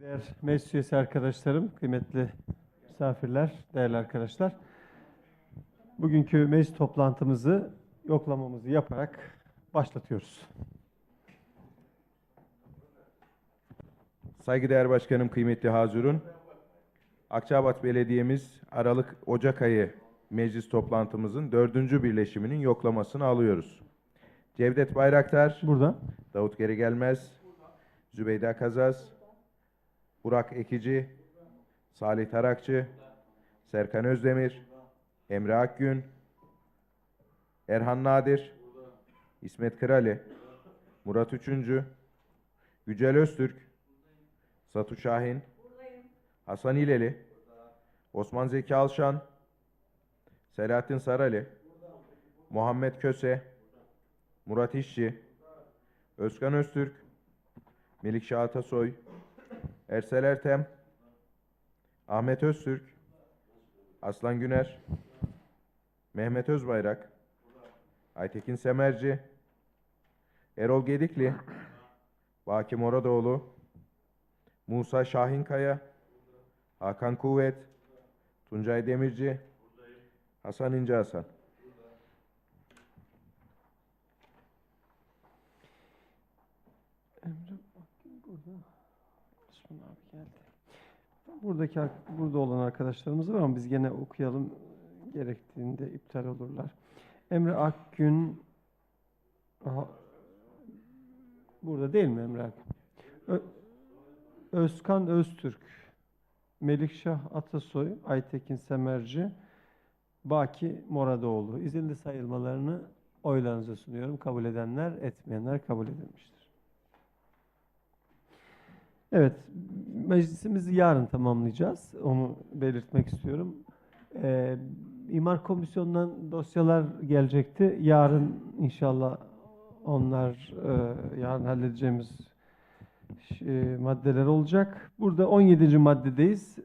Değer meclis üyesi arkadaşlarım, kıymetli misafirler, değerli arkadaşlar. Bugünkü meclis toplantımızı, yoklamamızı yaparak başlatıyoruz. Saygıdeğer Başkanım, kıymetli hazırun. Akçabat Belediye'miz Aralık-Ocak ayı meclis toplantımızın dördüncü birleşiminin yoklamasını alıyoruz. Cevdet Bayraktar, Burada Davut Geri Gelmez, Zübeyda Kazaz, Burak Ekici, Salih Tarakçı, Serkan Özdemir, Emre Akgün, Erhan Nadir, İsmet Kırali, Murat Üçüncü, Yücel Öztürk, Satu Şahin, Hasan İleli, Osman Zeki Alşan, Selahattin Sarali, Muhammed Köse, Murat İşçi, Özkan Öztürk, Melikşah Atasoy, Ersel Ertem, Ahmet Öztürk, Aslan Güner, Mehmet Özbayrak, Aytekin Semerci, Erol Gedikli, Baki Moradoğlu, Musa Şahinkaya, Hakan Kuvvet, Tuncay Demirci, Hasan İnce Hasan. Osman abi geldi. Buradaki burada olan arkadaşlarımız var ama biz gene okuyalım gerektiğinde iptal olurlar. Emre Akgün Aha. burada değil mi Emre Akgün? Ö- Özkan Öztürk, Melikşah Atasoy, Aytekin Semerci, Baki Moradoğlu. İzinli sayılmalarını oylarınıza sunuyorum. Kabul edenler, etmeyenler kabul edilmiştir. Evet, meclisimizi yarın tamamlayacağız. Onu belirtmek istiyorum. Ee, İmar Komisyonu'ndan dosyalar gelecekti. Yarın inşallah onlar e, yarın halledeceğimiz e, maddeler olacak. Burada 17. maddedeyiz.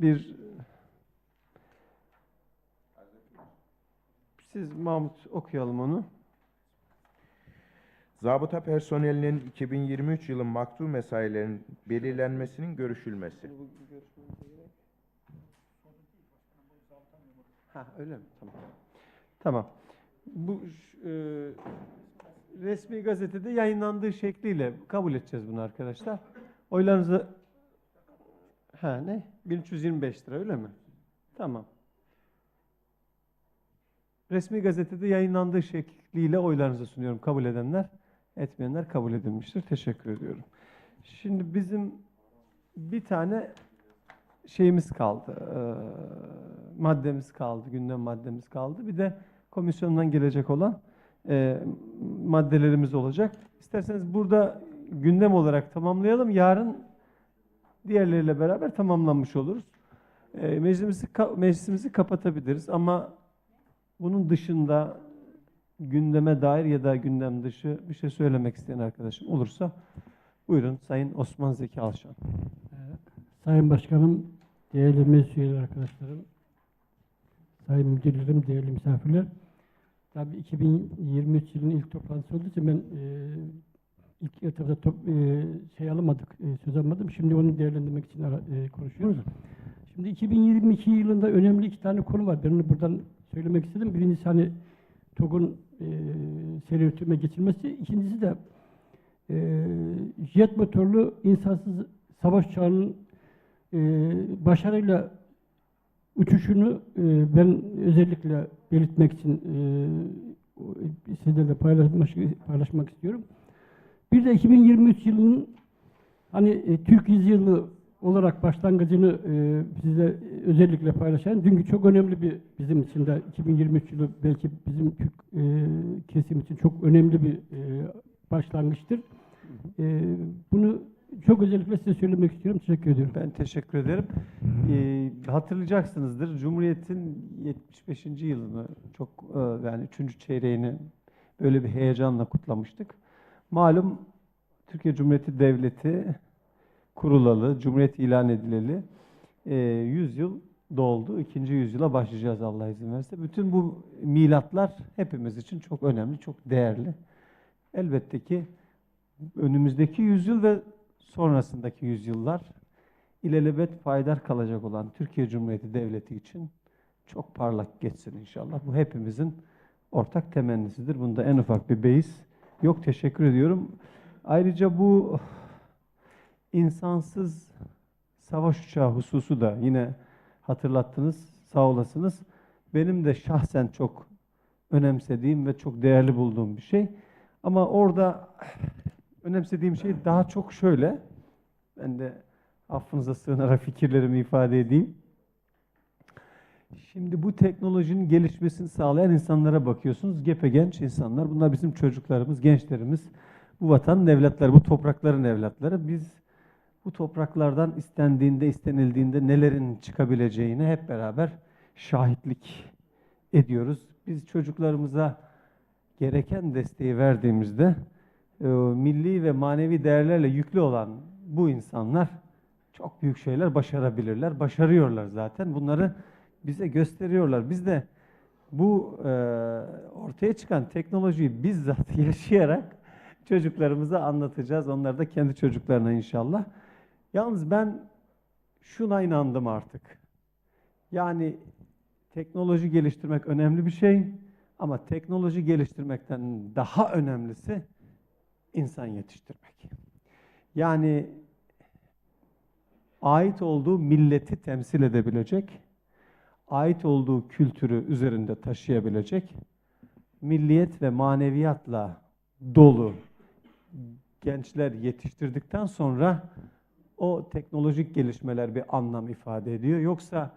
Bir siz Mahmut okuyalım onu. Zabıta personelinin 2023 yılı maktu mesailerinin belirlenmesinin görüşülmesi. Ha öyle mi? Tamam. Tamam. Bu e, resmi gazetede yayınlandığı şekliyle kabul edeceğiz bunu arkadaşlar. Oylarınızı ha ne? 1325 lira öyle mi? Tamam. Resmi gazetede yayınlandığı şekliyle oylarınızı sunuyorum. Kabul edenler, etmeyenler kabul edilmiştir. Teşekkür ediyorum. Şimdi bizim bir tane şeyimiz kaldı. eee, maddemiz kaldı, gündem maddemiz kaldı. Bir de komisyondan gelecek olan eee, maddelerimiz olacak. İsterseniz burada gündem olarak tamamlayalım. Yarın diğerleriyle beraber tamamlanmış oluruz. Eee, meclisimizi, meclisimizi kapatabiliriz ama bunun dışında gündeme dair ya da gündem dışı bir şey söylemek isteyen arkadaşım olursa buyurun Sayın Osman Zeki Alşan. Sayın Başkanım, değerli meclis arkadaşlarım, sayın müdürlerim, değerli misafirler. Tabii 2023 yılının ilk toplantısı olduğu için ben e, ilk etapta top, e, şey alamadık, e, söz almadım. Şimdi onu değerlendirmek için ara, e, konuşuyoruz. Şimdi 2022 yılında önemli iki tane konu var. Ben onu buradan söylemek istedim. Birincisi hani TOG'un e, seri üretime geçilmesi. İkincisi de e, jet motorlu insansız savaş uçağının e, başarıyla uçuşunu e, ben özellikle belirtmek için e, sizlerle paylaşmak, paylaşmak istiyorum. Bir de 2023 yılının hani e, Türk yüzyılı olarak başlangıcını e, size özellikle paylaşan çünkü çok önemli bir bizim için de 2023 yılı belki bizim Türk e, kesim için çok önemli bir e, başlangıçtır. Bunu çok özellikle size söylemek istiyorum. Teşekkür ediyorum. Ben teşekkür ederim. Hatırlayacaksınızdır Cumhuriyet'in 75. yılını çok yani 3. çeyreğini böyle bir heyecanla kutlamıştık. Malum Türkiye Cumhuriyeti Devleti kurulalı, Cumhuriyet ilan edileli e, 100 yıl doldu. İkinci yüzyıla başlayacağız Allah izin verirse. Bütün bu milatlar hepimiz için çok önemli, çok değerli. Elbette ki önümüzdeki yüzyıl ve sonrasındaki yüzyıllar ilelebet faydar kalacak olan Türkiye Cumhuriyeti Devleti için çok parlak geçsin inşallah. Bu hepimizin ortak temennisidir. Bunda en ufak bir beis yok. Teşekkür ediyorum. Ayrıca bu insansız savaş uçağı hususu da yine hatırlattınız. Sağ olasınız. Benim de şahsen çok önemsediğim ve çok değerli bulduğum bir şey. Ama orada önemsediğim şey daha çok şöyle. Ben de affınıza sığınarak fikirlerimi ifade edeyim. Şimdi bu teknolojinin gelişmesini sağlayan insanlara bakıyorsunuz. Gepe genç insanlar. Bunlar bizim çocuklarımız, gençlerimiz. Bu vatanın evlatları, bu toprakların evlatları. Biz bu topraklardan istendiğinde, istenildiğinde nelerin çıkabileceğine hep beraber şahitlik ediyoruz. Biz çocuklarımıza gereken desteği verdiğimizde e, milli ve manevi değerlerle yüklü olan bu insanlar çok büyük şeyler başarabilirler. Başarıyorlar zaten. Bunları bize gösteriyorlar. Biz de bu e, ortaya çıkan teknolojiyi bizzat yaşayarak çocuklarımıza anlatacağız. Onlar da kendi çocuklarına inşallah. Yalnız ben şuna inandım artık. Yani teknoloji geliştirmek önemli bir şey ama teknoloji geliştirmekten daha önemlisi insan yetiştirmek. Yani ait olduğu milleti temsil edebilecek, ait olduğu kültürü üzerinde taşıyabilecek, milliyet ve maneviyatla dolu gençler yetiştirdikten sonra o teknolojik gelişmeler bir anlam ifade ediyor. Yoksa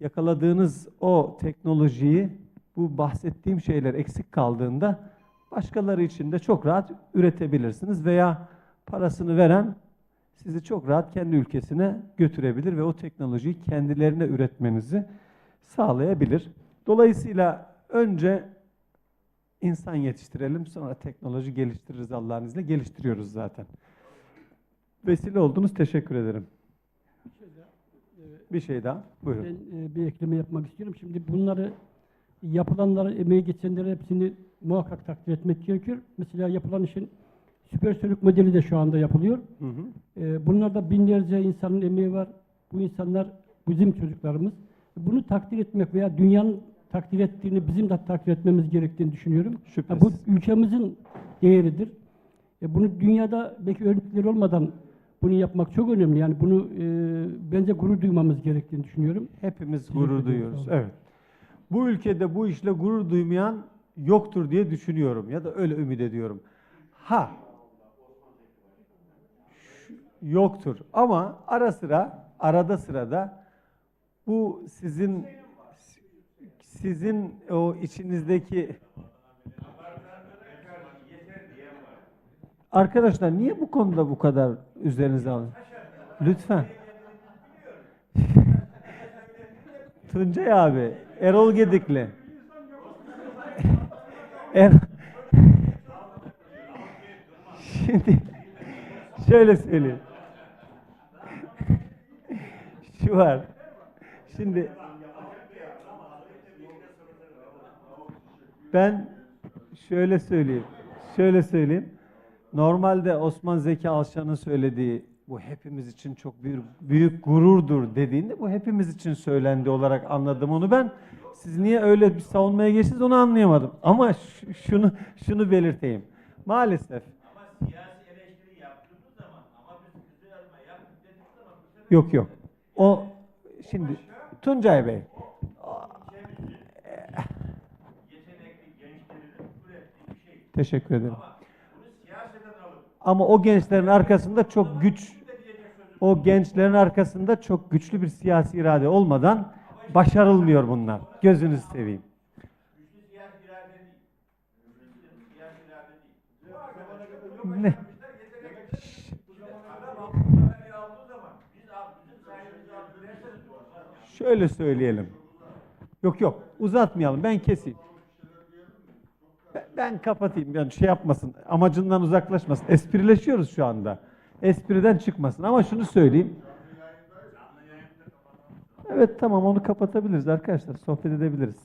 yakaladığınız o teknolojiyi bu bahsettiğim şeyler eksik kaldığında başkaları için de çok rahat üretebilirsiniz veya parasını veren sizi çok rahat kendi ülkesine götürebilir ve o teknolojiyi kendilerine üretmenizi sağlayabilir. Dolayısıyla önce insan yetiştirelim sonra teknoloji geliştiririz Allah'ın izniyle. Geliştiriyoruz zaten. Vesile oldunuz. Teşekkür ederim. Bir şey daha. Buyurun. Ben e, bir ekleme yapmak istiyorum. Şimdi bunları yapılanları, emeği geçenleri hepsini muhakkak takdir etmek gerekiyor. Mesela yapılan işin süpersönük modeli de şu anda yapılıyor. Hı hı. E, bunlarda binlerce insanın emeği var. Bu insanlar bizim çocuklarımız. Bunu takdir etmek veya dünyanın takdir ettiğini bizim de takdir etmemiz gerektiğini düşünüyorum. Ha, bu Şüphesiz. ülkemizin değeridir. E, bunu dünyada belki örnekleri olmadan bunu yapmak çok önemli. Yani bunu e, bence gurur duymamız gerektiğini düşünüyorum. Hepimiz gurur duyuyoruz. Evet. Bu ülkede bu işle gurur duymayan yoktur diye düşünüyorum ya da öyle ümit ediyorum. Ha. Yoktur ama ara sıra arada sırada bu sizin sizin o içinizdeki Arkadaşlar niye bu konuda bu kadar üzerinize alın? Lütfen. Tuncay abi, Erol Gedikli. Er... Şimdi şöyle söyleyeyim. Şu var. Şimdi ben şöyle söyleyeyim. Şöyle söyleyeyim. Normalde Osman Zeki Alşan'ın söylediği bu hepimiz için çok büyük, büyük gururdur dediğinde bu hepimiz için söylendi olarak anladım onu ben. Siz niye öyle bir savunmaya geçtiniz onu anlayamadım. Ama şunu şunu belirteyim. Maalesef siyasi eleştiri yaptığımız zaman ama biz güzel elma yaptık dediğimiz zaman sefer yok yok. O şimdi Tuncay Bey yetenekli gençlerin ürettiği bir şey. teşekkür ederim. Alıp Ama o gençlerin arkasında çok güç o gençlerin arkasında çok güçlü bir siyasi irade olmadan başarılmıyor bunlar. Gözünüzü seveyim. Ne? Şöyle söyleyelim. Yok yok uzatmayalım ben keseyim. Ben, kapatayım yani şey yapmasın amacından uzaklaşmasın. Esprileşiyoruz şu anda. Espriden çıkmasın ama şunu söyleyeyim. Evet tamam onu kapatabiliriz arkadaşlar sohbet edebiliriz.